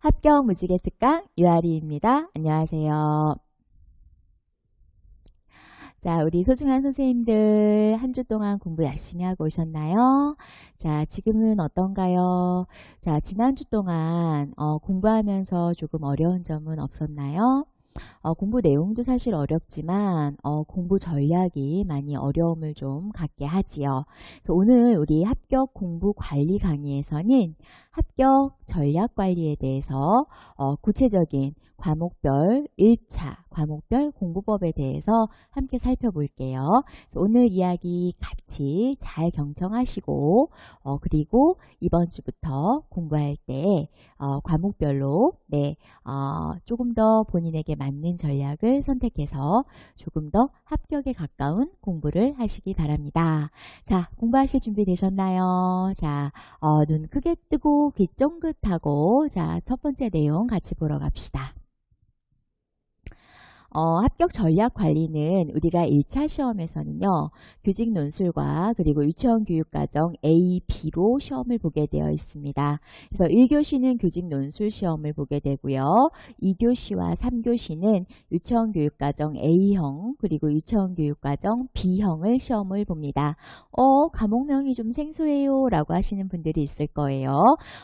합격 무지개 특강 유아리입니다. 안녕하세요. 자, 우리 소중한 선생님들 한 주 동안 공부 열심히 하고 오셨나요? 자, 지금은 어떤가요? 자, 지난 주 동안 어, 공부하면서 조금 어려운 점은 없었나요? 어, 공부 내용도 사실 어렵지만 어, 공부 전략이 많이 어려움을 좀 갖게 하지요. 오늘 우리 합격 공부 관리 강의에서는 합격 전략 관리에 대해서 어, 구체적인 과목별 1차 과목별 공부법에 대해서 함께 살펴볼게요. 오늘 이야기 같이 잘 경청하시고 어, 그리고 이번 주부터 공부할 때 어, 과목별로 네, 어, 조금 더 본인에게 맞는 전략을 선택해서 조금 더 합격에 가까운 공부를 하시기 바랍니다. 자, 공부하실 준비 되셨나요? 자, 어, 눈 크게 뜨고 귀 쫑긋하고 자, 첫 번째 내용 같이 보러 갑시다. 어, 합격 전략 관리는 우리가 1차 시험에서는요, 교직 논술과 그리고 유치원 교육과정 A, B로 시험을 보게 되어 있습니다. 그래서 1교시는 교직 논술 시험을 보게 되고요. 2교시와 3교시는 유치원 교육과정 A형 그리고 유치원 교육과정 B형을 시험을 봅니다. 어, 과목명이 좀 생소해요 라고 하시는 분들이 있을 거예요.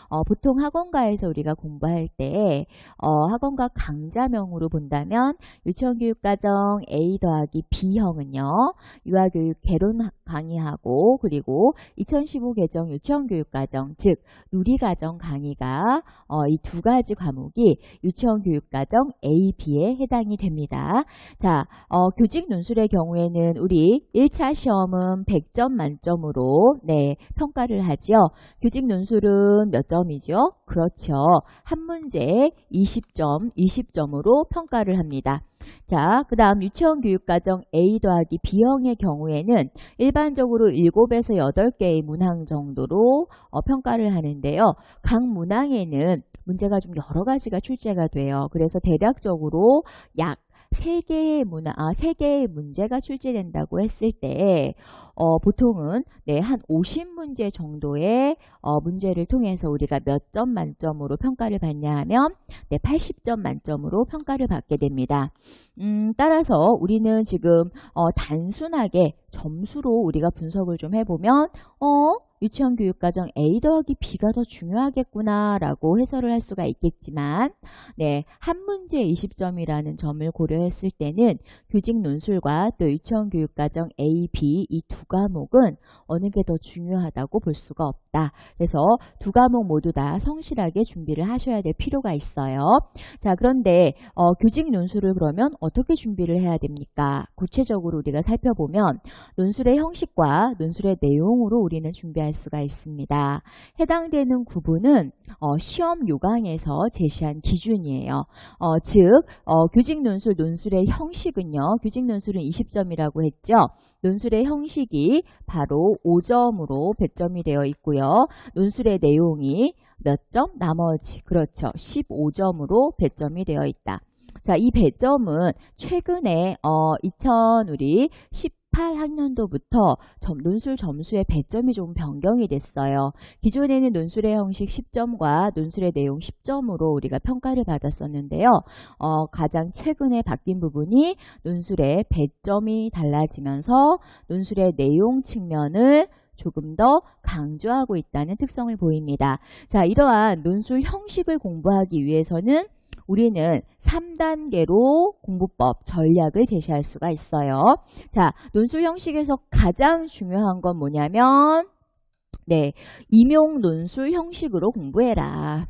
어, 보통 학원가에서 우리가 공부할 때 어, 학원가 강좌명으로 본다면 유치원 교육과정 A 더하기 B형은요. 유아교육 개론 강의하고 그리고 2015 개정 유치원 교육과정 즉 누리과정 강의가 어, 이 두 가지 과목이 유치원 교육과정 A, B에 해당이 됩니다. 자, 어, 교직 논술의 경우에는 우리 1차 시험은 100점 만점으로 네, 평가를 하지요. 교직 논술은 몇 점이죠? 그렇죠. 한 문제에 20점, 20점으로 평가를 합니다. 자, 그 다음 유치원 교육과정 A 더하기 B형의 경우에는 일반적으로 7에서 8개의 문항 정도로 어, 평가를 하는데요. 각 문항에는 문제가 좀 여러 가지가 출제가 돼요. 그래서 대략적으로 약 3개의 문화, 아, 3개의 문제가 출제된다고 했을 때, 어, 보통은, 네, 한 50문제 정도의, 어, 문제를 통해서 우리가 몇 점 만점으로 평가를 받냐 하면, 네, 80점 만점으로 평가를 받게 됩니다. 음, 따라서 우리는 지금, 어, 단순하게 점수로 우리가 분석을 좀 해보면, 어, 유치원 교육과정 A 더하기 B가 더 중요하겠구나 라고 해설을 할 수가 있겠지만 네, 한 문제 20점이라는 점을 고려했을 때는 교직 논술과 또 유치원 교육과정 A, B 이 두 과목은 어느 게 더 중요하다고 볼 수가 없다. 그래서 두 과목 모두 다 성실하게 준비를 하셔야 될 필요가 있어요. 자 그런데 어, 교직 논술을 그러면 어떻게 준비를 해야 됩니까? 구체적으로 우리가 살펴보면 논술의 형식과 논술의 내용으로 우리는 준비할 수가 있습니다. 해당되는 구분은 어, 시험 요강에서 제시한 기준이에요. 어, 즉 어, 교직 논술 논술의 형식은요. 교직 논술은 20점이라고 했죠. 논술의 형식이 바로 5점으로 배점이 되어 있고요. 논술의 내용이 몇 점? 나머지 그렇죠. 15점으로 배점이 되어 있다. 자, 이 배점은 최근에 어, 2000 우리 18학년도부터 점, 논술 점수의 배점이 좀 변경이 됐어요. 기존에는 논술의 형식 10점과 논술의 내용 10점으로 우리가 평가를 받았었는데요. 어, 가장 최근에 바뀐 부분이 논술의 배점이 달라지면서 논술의 내용 측면을 조금 더 강조하고 있다는 특성을 보입니다. 자, 이러한 논술 형식을 공부하기 위해서는 우리는 3단계로 공부법 전략을 제시할 수가 있어요. 자, 논술 형식에서 가장 중요한 건 뭐냐면 네, 임용 논술 형식으로 공부해라.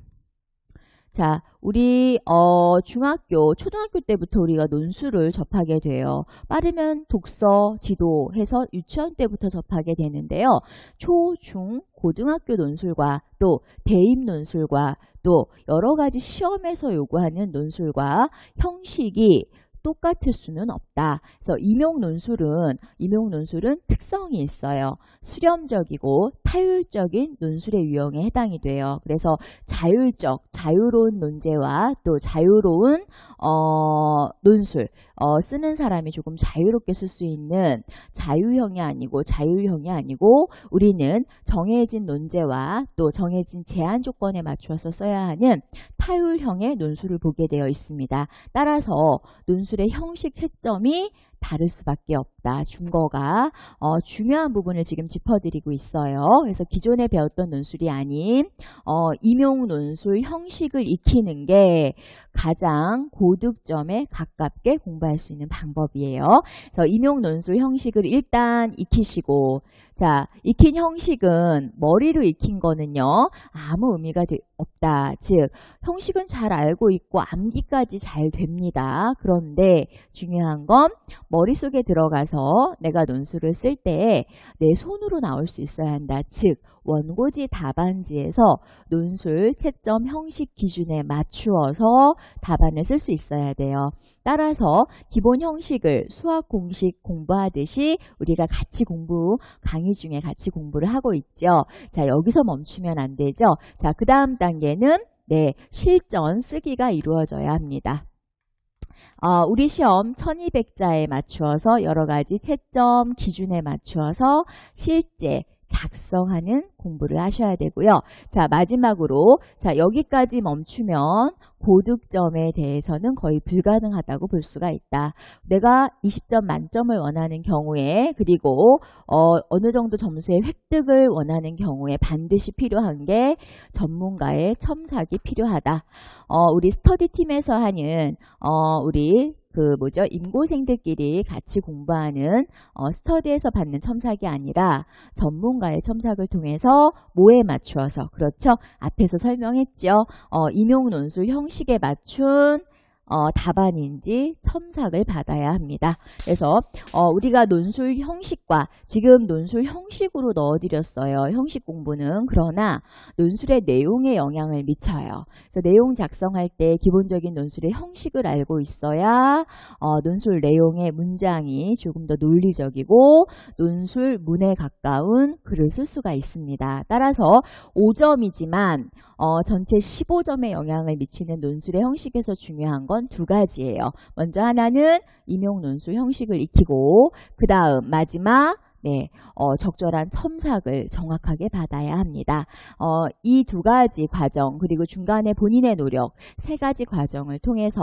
자, 우리 어, 중학교, 초등학교 때부터 우리가 논술을 접하게 돼요. 빠르면 독서, 지도 해서 유치원 때부터 접하게 되는데요. 초, 중, 고등학교 논술과 또 대입 논술과 또 여러 가지 시험에서 요구하는 논술과 형식이 똑같을 수는 없다. 그래서 임용 논술은 임용 논술은 특성이 있어요. 수렴적이고 타율적인 논술의 유형에 해당이 돼요. 그래서 자율적, 자유로운 논제와 또 자유로운 어, 논술 어, 쓰는 사람이 조금 자유롭게 쓸 수 있는 자유형이 아니고 자유형이 아니고 우리는 정해진 논제와 또 정해진 제한 조건에 맞추어서 써야 하는 타율형의 논술을 보게 되어 있습니다. 따라서 논술 의 형식 채점이 다를 수밖에 없다. 준거가 어, 중요한 부분을 지금 짚어드리고 있어요. 그래서 기존에 배웠던 논술이 아닌 어, 임용 논술 형식을 익히는 게 가장 고득점에 가깝게 공부할 수 있는 방법이에요. 그래서 임용 논술 형식을 일단 익히시고 자, 익힌 형식은 머리로 익힌 거는요. 아무 의미가 되- 없다. 즉, 형식은 잘 알고 있고 암기까지 잘 됩니다. 그런데 중요한 건 머릿속에 들어가서 내가 논술을 쓸 때 내 손으로 나올 수 있어야 한다. 즉, 원고지 답안지에서 논술 채점 형식 기준에 맞추어서 답안을 쓸 수 있어야 돼요. 따라서 기본 형식을 수학 공식 공부하듯이 우리가 같이 공부, 강의 중에 같이 공부를 하고 있죠. 자, 여기서 멈추면 안 되죠. 자, 그 다음 단계는 네, 실전 쓰기가 이루어져야 합니다. 어, 우리 시험 1200자에 맞추어서 여러 가지 채점 기준에 맞추어서 실제 작성하는 공부를 하셔야 되고요. 자, 마지막으로 자, 여기까지 멈추면 고득점에 대해서는 거의 불가능하다고 볼 수가 있다. 내가 20점 만점을 원하는 경우에 그리고 어, 어느 정도 점수의 획득을 원하는 경우에 반드시 필요한 게 전문가의 첨삭이 필요하다. 어, 우리 스터디 팀에서 하는 어, 우리 그 뭐죠? 임고생들끼리 같이 공부하는 어, 스터디에서 받는 첨삭이 아니라 전문가의 첨삭을 통해서 뭐에 맞추어서 그렇죠? 앞에서 설명했죠. 어, 임용 논술 형식에 맞춘 어, 답안인지 첨삭을 받아야 합니다. 그래서 어, 우리가 논술 형식과 지금 논술 형식으로 넣어드렸어요. 형식 공부는 그러나 논술의 내용에 영향을 미쳐요. 그래서 내용 작성할 때 기본적인 논술의 형식을 알고 있어야 어, 논술 내용의 문장이 조금 더 논리적이고 논술 문에 가까운 글을 쓸 수가 있습니다. 따라서 5점이지만 어, 전체 15점에 영향을 미치는 논술의 형식에서 중요한 건 두 가지예요. 먼저 하나는 임용 논술 형식을 익히고 그 다음 마지막 네, 어, 적절한 첨삭을 정확하게 받아야 합니다. 어, 이 두 가지 과정 그리고 중간에 본인의 노력 세 가지 과정을 통해서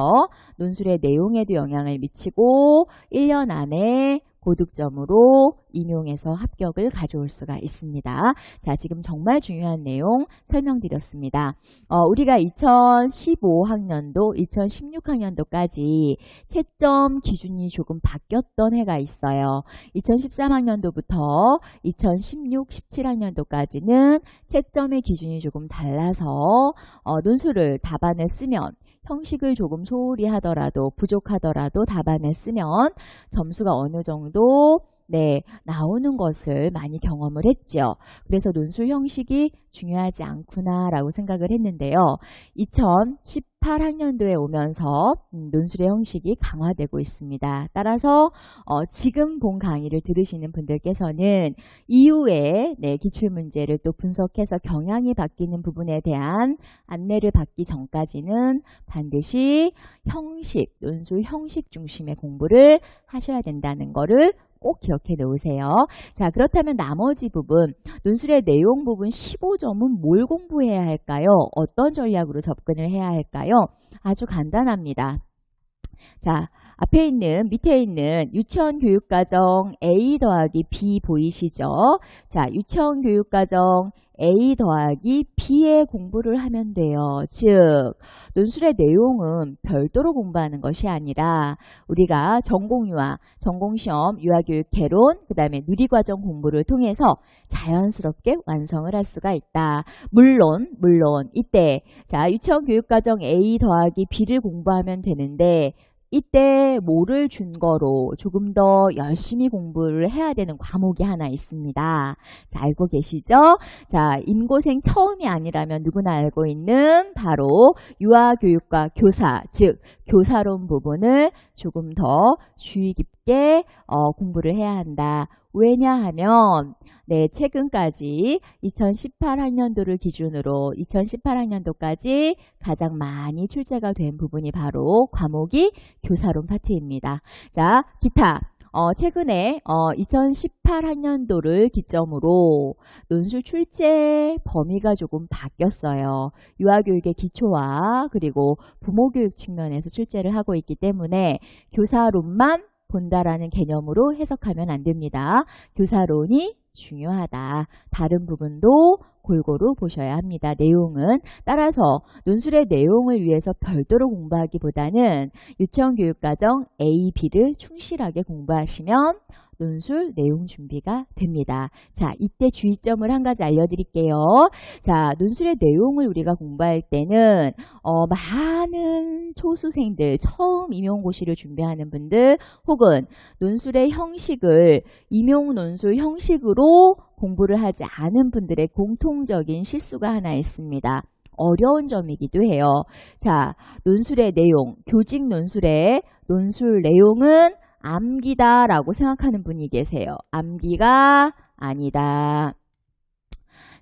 논술의 내용에도 영향을 미치고 1년 안에 고득점으로 임용해서 합격을 가져올 수가 있습니다. 자, 지금 정말 중요한 내용 설명드렸습니다. 어, 우리가 2015학년도, 2016학년도까지 채점 기준이 조금 바뀌었던 해가 있어요. 2013학년도부터 2016, 17학년도까지는 채점의 기준이 조금 달라서 어, 논술을 답안을 쓰면 형식을 조금 소홀히 하더라도 부족하더라도 답안을 쓰면 점수가 어느 정도 네, 나오는 것을 많이 경험을 했죠. 그래서 논술 형식이 중요하지 않구나라고 생각을 했는데요. 2018학년도에 오면서 음, 논술의 형식이 강화되고 있습니다. 따라서 어, 지금 본 강의를 들으시는 분들께서는 이후에 네, 기출문제를 또 분석해서 경향이 바뀌는 부분에 대한 안내를 받기 전까지는 반드시 형식, 논술 형식 중심의 공부를 하셔야 된다는 거를 꼭 기억해 놓으세요. 자, 그렇다면 나머지 부분, 논술의 내용 부분 15점은 뭘 공부해야 할까요? 어떤 전략으로 접근을 해야 할까요? 아주 간단합니다. 자, 앞에 있는, 밑에 있는 유치원 교육과정 A 더하기 B 보이시죠? 자, 유치원 교육과정 A 더하기 B의 공부를 하면 돼요. 즉, 논술의 내용은 별도로 공부하는 것이 아니라 우리가 전공유아, 전공시험, 유아교육 개론, 그 다음에 누리과정 공부를 통해서 자연스럽게 완성을 할 수가 있다. 물론, 물론 이때 자 유치원 교육과정 A 더하기 B를 공부하면 되는데 이때 뭐를 준거로 조금 더 열심히 공부를 해야 되는 과목이 하나 있습니다. 자, 알고 계시죠? 자, 임고생 처음이 아니라면 누구나 알고 있는 바로 유아교육과 교사, 즉 교사론 부분을 조금 더 주의 깊게 어, 공부를 해야 한다. 왜냐하면 네, 최근까지 2018학년도를 기준으로 2018학년도까지 가장 많이 출제가 된 부분이 바로 과목이 교사론 파트입니다. 자, 기타. 어, 최근에 어, 2018학년도를 기점으로 논술 출제 범위가 조금 바뀌었어요. 유아교육의 기초와 그리고 부모교육 측면에서 출제를 하고 있기 때문에 교사론만 본다라는 개념으로 해석하면 안 됩니다. 교사론이 중요하다. 다른 부분도 골고루 보셔야 합니다. 내용은 따라서 논술의 내용을 위해서 별도로 공부하기보다는 유치원 교육과정 A, B를 충실하게 공부하시면 논술 내용 준비가 됩니다. 자, 이때 주의점을 한 가지 알려드릴게요. 자, 논술의 내용을 우리가 공부할 때는 어, 많은 초수생들, 처음 임용고시를 준비하는 분들 혹은 논술의 형식을 임용 논술 형식으로 공부를 하지 않은 분들의 공통적인 실수가 하나 있습니다. 어려운 점이기도 해요. 자, 논술의 내용, 교직 논술의 논술 내용은 암기다라고 생각하는 분이 계세요. 암기가 아니다.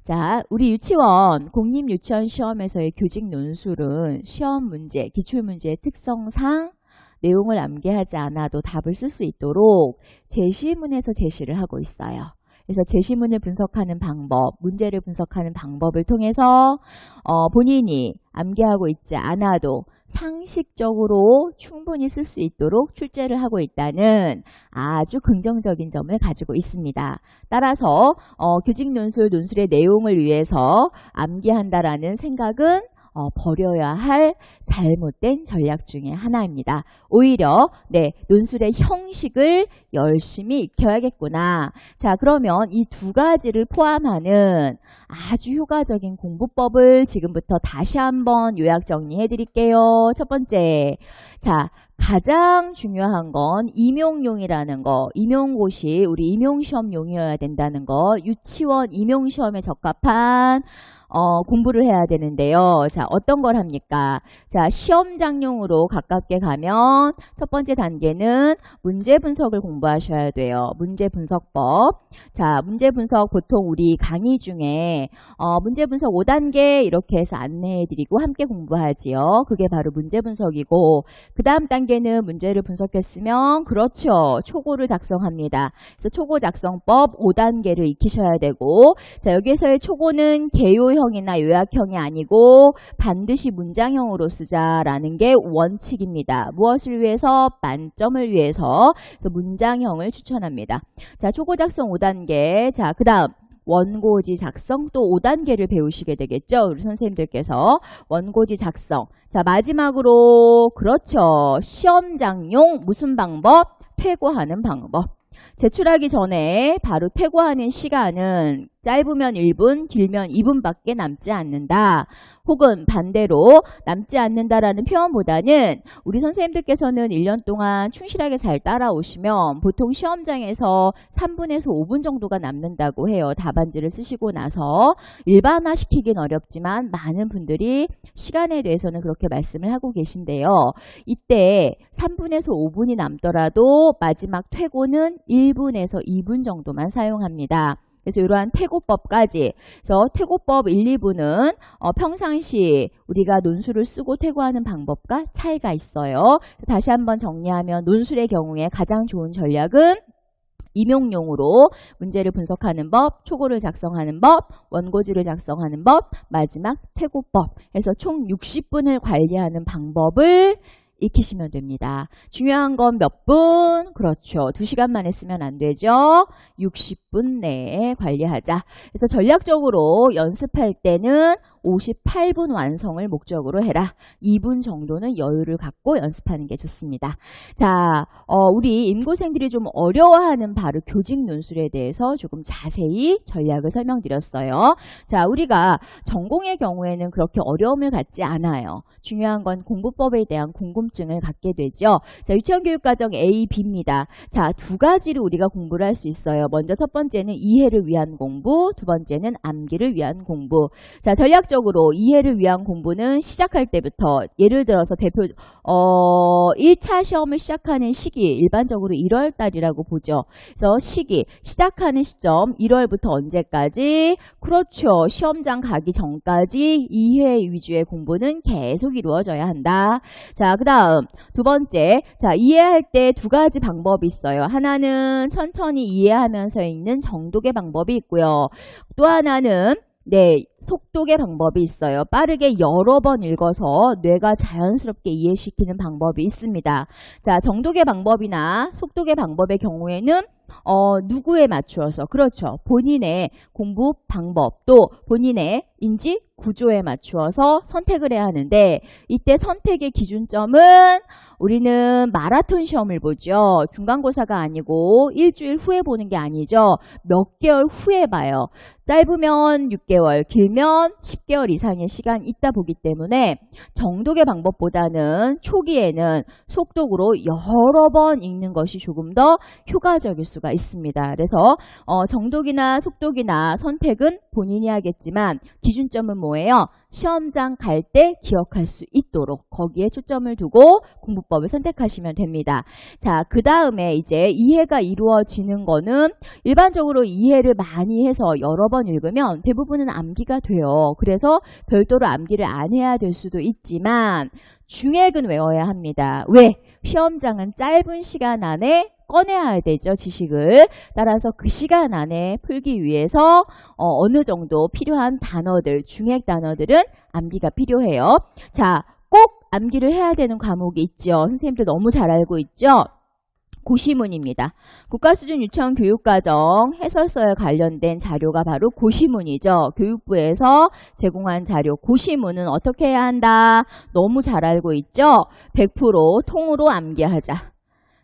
자, 우리 유치원, 공립유치원 시험에서의 교직 논술은 시험 문제, 기출문제의 특성상 내용을 암기하지 않아도 답을 쓸 수 있도록 제시문에서 제시를 하고 있어요. 그래서 제시문을 분석하는 방법, 문제를 분석하는 방법을 통해서 어, 본인이 암기하고 있지 않아도 상식적으로 충분히 쓸 수 있도록 출제를 하고 있다는 아주 긍정적인 점을 가지고 있습니다. 따라서 어, 교직 논술, 논술의 내용을 위해서 암기한다라는 생각은 어, 버려야 할 잘못된 전략 중에 하나입니다. 오히려 네 논술의 형식을 열심히 익혀야겠구나. 자 그러면 이 두 가지를 포함하는 아주 효과적인 공부법을 지금부터 다시 한번 요약 정리해 드릴게요. 첫 번째 자 가장 중요한 건 임용용이라는 거, 임용고시 우리 임용시험용이어야 된다는 거, 유치원 임용시험에 적합한 어, 공부를 해야 되는데요. 자, 어떤 걸 합니까? 자, 시험장용으로 가깝게 가면 첫 번째 단계는 문제 분석을 공부하셔야 돼요. 문제 분석법. 자, 문제 분석 보통 우리 강의 중에 어, 문제 분석 5단계 이렇게 해서 안내해 드리고 함께 공부하지요. 그게 바로 문제 분석이고 그 다음 단계는 문제를 분석했으면 그렇죠. 초고를 작성합니다. 그래서 초고 작성법 5단계를 익히셔야 되고 자, 여기서의 초고는 개요 형이나 요약형이 아니고 반드시 문장형으로 쓰자라는 게 원칙입니다. 무엇을 위해서? 만점을 위해서 문장형을 추천합니다. 자, 초고 작성 5단계. 자, 그 다음. 원고지 작성 또 5단계를 배우시게 되겠죠. 우리 선생님들께서 원고지 작성. 자, 마지막으로 그렇죠. 시험장용 무슨 방법? 퇴고하는 방법. 제출하기 전에 바로 퇴고하는 시간은 짧으면 1분, 길면 2분밖에 남지 않는다. 혹은 반대로 남지 않는다라는 표현보다는 우리 선생님들께서는 1년 동안 충실하게 잘 따라오시면 보통 시험장에서 3분에서 5분 정도가 남는다고 해요. 답안지를 쓰시고 나서 일반화시키긴 어렵지만 많은 분들이 시간에 대해서는 그렇게 말씀을 하고 계신데요. 이때 3분에서 5분이 남더라도 마지막 퇴고는 1분에서 2분 정도만 사용합니다. 그래서 이러한 퇴고법까지 그래서 퇴고법 1, 2부는 어, 평상시 우리가 논술을 쓰고 퇴고하는 방법과 차이가 있어요. 다시 한번 정리하면 논술의 경우에 가장 좋은 전략은 임용용으로 문제를 분석하는 법, 초고를 작성하는 법, 원고지를 작성하는 법, 마지막 퇴고법 해서 총 60분을 관리하는 방법을 익히시면 됩니다. 중요한 건 몇 분? 그렇죠. 2시간만 했으면 안 되죠. 60분 내에 관리하자. 그래서 전략적으로 연습할 때는 58분 완성을 목적으로 해라. 2분 정도는 여유를 갖고 연습하는 게 좋습니다. 자, 어, 우리 임고생들이 좀 어려워하는 바로 교직 논술에 대해서 조금 자세히 전략을 설명드렸어요. 자, 우리가 전공의 경우에는 그렇게 어려움을 갖지 않아요. 중요한 건 공부법에 대한 궁금증을 갖게 되죠. 자, 유치원 교육과정 A, B입니다. 자, 두 가지로 우리가 공부를 할 수 있어요. 먼저 첫 번째는 이해를 위한 공부, 두 번째는 암기를 위한 공부. 자, 전략 적으로 이해를 위한 공부는 시작할 때부터 예를 들어서 대표 어 1차 시험을 시작하는 시기 일반적으로 1월 달이라고 보죠. 그래서 시기 시작하는 시점 1월부터 언제까지 그렇죠. 시험장 가기 전까지 이해 위주의 공부는 계속 이루어져야 한다. 자, 그다음 두 번째. 자, 이해할 때 두 가지 방법이 있어요. 하나는 천천히 이해하면서 읽는 정독의 방법이 있고요. 또 하나는 네, 속독의 방법이 있어요. 빠르게 여러 번 읽어서 뇌가 자연스럽게 이해시키는 방법이 있습니다. 자, 정독의 방법이나 속독의 방법의 경우에는 어, 누구에 맞추어서 그렇죠. 본인의 공부 방법 또 본인의 인지 구조에 맞추어서 선택을 해야 하는데 이때 선택의 기준점은 우리는 마라톤 시험을 보죠. 중간고사가 아니고 일주일 후에 보는 게 아니죠. 몇 개월 후에 봐요. 짧으면 6개월, 길면 10개월 이상의 시간 있다 보기 때문에 정독의 방법보다는 초기에는 속독으로 여러 번 읽는 것이 조금 더 효과적일 수가 있습니다. 그래서 어, 정독이나 속독이나 선택은 본인이 하겠지만 기준점은 뭐예요? 시험장 갈 때 기억할 수 있도록 거기에 초점을 두고 공부법을 선택하시면 됩니다. 자, 그 다음에 이제 이해가 이루어지는 거는 일반적으로 이해를 많이 해서 여러 번 읽으면 대부분은 암기가 돼요. 그래서 별도로 암기를 안 해야 될 수도 있지만 중액은 외워야 합니다. 왜? 시험장은 짧은 시간 안에 꺼내야 되죠, 지식을. 따라서 그 시간 안에 풀기 위해서 어, 느 정도 필요한 단어들, 중액 단어들은 암기가 필요해요. 자, 꼭 암기를 해야 되는 과목이 있죠. 선생님들 너무 잘 알고 있죠? 고시문입니다. 국가수준 유치원 교육과정 해설서에 관련된 자료가 바로 고시문이죠. 교육부에서 제공한 자료 고시문은 어떻게 해야 한다? 너무 잘 알고 있죠? 100% 통으로 암기하자.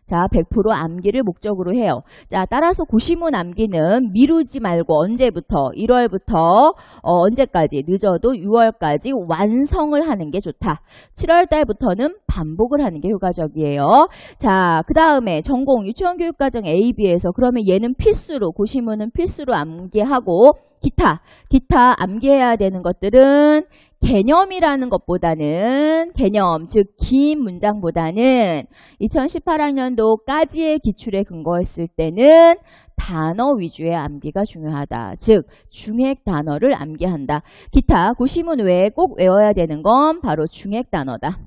자, 100% 암기를 목적으로 해요. 자, 따라서 고시문 암기는 미루지 말고 언제부터? 1월부터 어, 언제까지? 늦어도 6월까지 완성을 하는 게 좋다. 7월 달부터는 반복을 하는 게 효과적이에요. 자, 그 다음에 전공 유치원 교육 과정 AB에서 그러면 얘는 필수로 고시문은 필수로 암기하고 기타, 기타 암기해야 되는 것들은 개념이라는 것보다는 개념, 즉 긴 문장보다는 2018학년도까지의 기출에 근거했을 때는 단어 위주의 암기가 중요하다. 즉 중액 단어를 암기한다. 기타 고시문 외에 꼭 외워야 되는 건 바로 중액 단어다.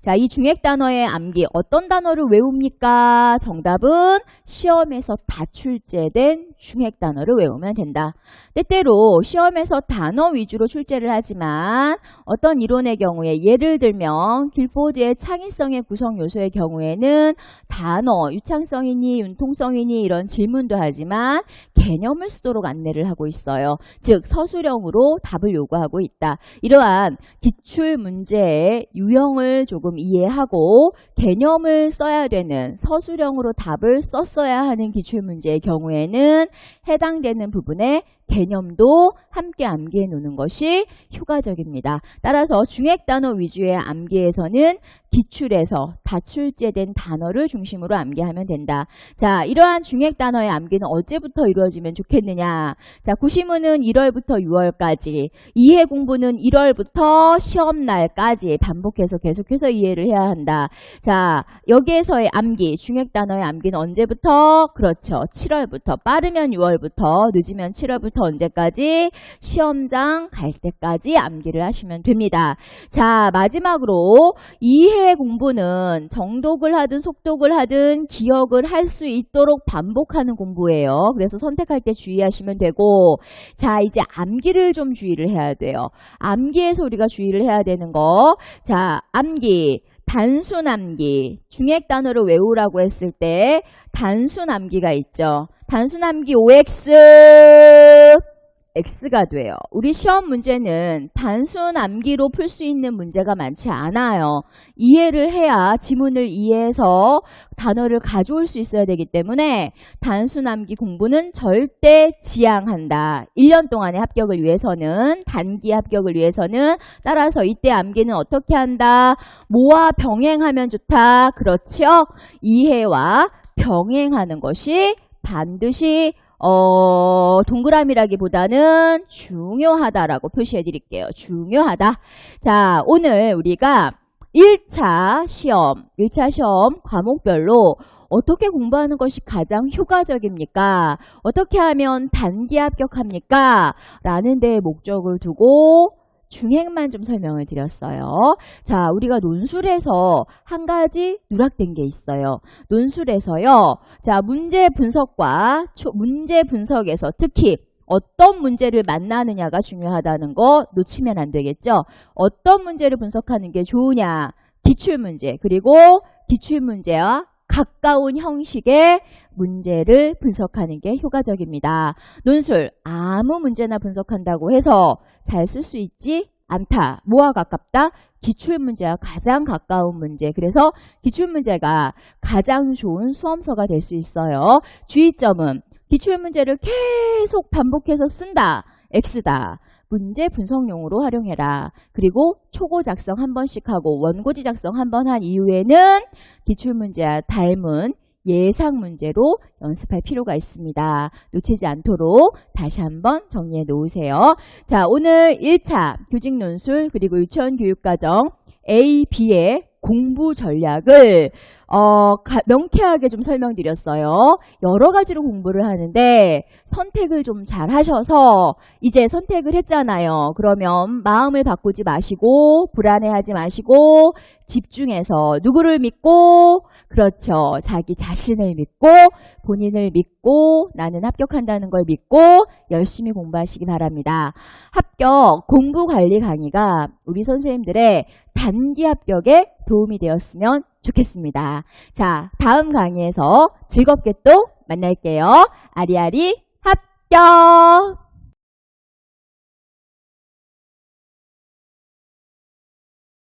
자, 이 중액 단어의 암기 어떤 단어를 외웁니까? 정답은 시험에서 다 출제된 중액 단어를 외우면 된다. 때때로 시험에서 단어 위주로 출제를 하지만 어떤 이론의 경우에 예를 들면 길포드의 창의성의 구성 요소의 경우에는 단어, 유창성이니 융통성이니 이런 질문도 하지만 개념을 쓰도록 안내를 하고 있어요. 즉 서술형으로 답을 요구하고 있다. 이러한 기출 문제의 유형을 조금 이해하고 개념을 써야 되는 서술형으로 답을 썼어야 하는 기출 문제의 경우에는 해당되는 부분에 개념도 함께 암기해 놓는 것이 효과적입니다. 따라서 중액 단어 위주의 암기에서는 기출에서 다 출제된 단어를 중심으로 암기하면 된다. 자, 이러한 중액 단어의 암기는 언제부터 이루어지면 좋겠느냐? 자, 구시문은 1월부터 6월까지, 이해 공부는 1월부터 시험 날까지 반복해서 계속해서 이해를 해야 한다. 자, 여기에서의 암기, 중액 단어의 암기는 언제부터? 그렇죠. 7월부터. 빠르면 6월부터, 늦으면 7월부터 언제까지? 시험장 갈 때까지 암기를 하시면 됩니다. 자, 마지막으로 이해 공부는 정독을 하든 속독을 하든 기억을 할 수 있도록 반복하는 공부예요. 그래서 선택할 때 주의하시면 되고 자, 이제 암기를 좀 주의를 해야 돼요. 암기에서 우리가 주의를 해야 되는 거. 자, 암기. 단순 암기, 중액 단어를 외우라고 했을 때 단순 암기가 있죠. 단순 암기 OX X가 돼요. 우리 시험 문제는 단순 암기로 풀 수 있는 문제가 많지 않아요. 이해를 해야 지문을 이해해서 단어를 가져올 수 있어야 되기 때문에 단순 암기 공부는 절대 지양한다. 1년 동안의 합격을 위해서는 단기 합격을 위해서는 따라서 이때 암기는 어떻게 한다? 뭐와 병행하면 좋다. 그렇죠? 이해와 병행하는 것이 반드시 어, 동그라미라기보다는 중요하다라고 표시해 드릴게요. 중요하다. 자, 오늘 우리가 1차 시험, 1차 시험 과목별로 어떻게 공부하는 것이 가장 효과적입니까? 어떻게 하면 단기 합격합니까? 라는 데에 목적을 두고 중행만 좀 설명을 드렸어요. 자, 우리가 논술에서 한 가지 누락된 게 있어요. 논술에서요. 자, 문제 분석과 초- 문제 분석에서 특히 어떤 문제를 만나느냐가 중요하다는 거 놓치면 안 되겠죠. 어떤 문제를 분석하는 게 좋으냐. 기출문제, 그리고 기출문제와 가까운 형식의 문제를 분석하는 게 효과적입니다. 논술, 아무 문제나 분석한다고 해서 잘 쓸 수 있지 않다. 뭐와 가깝다? 기출문제와 가장 가까운 문제. 그래서 기출문제가 가장 좋은 수험서가 될 수 있어요. 주의점은 기출문제를 계속 반복해서 쓴다. X다. 문제 분석용으로 활용해라. 그리고 초고 작성 한 번씩 하고 원고지 작성 한 번 한 이후에는 기출문제와 닮은 예상 문제로 연습할 필요가 있습니다. 놓치지 않도록 다시 한번 정리해 놓으세요. 자, 오늘 1차 교직 논술 그리고 유치원 교육과정 A, B의 공부 전략을 어, 가- 명쾌하게 좀 설명드렸어요. 여러 가지로 공부를 하는데 선택을 좀 잘 하셔서 이제 선택을 했잖아요. 그러면 마음을 바꾸지 마시고 불안해하지 마시고 집중해서 누구를 믿고 그렇죠. 자기 자신을 믿고 본인을 믿고 나는 합격한다는 걸 믿고 열심히 공부하시기 바랍니다. 합격 공부 관리 강의가 우리 선생님들의 단기 합격에 도움이 되었으면 좋겠습니다. 자, 다음 강의에서 즐겁게 또 만날게요. 아리아리 합격!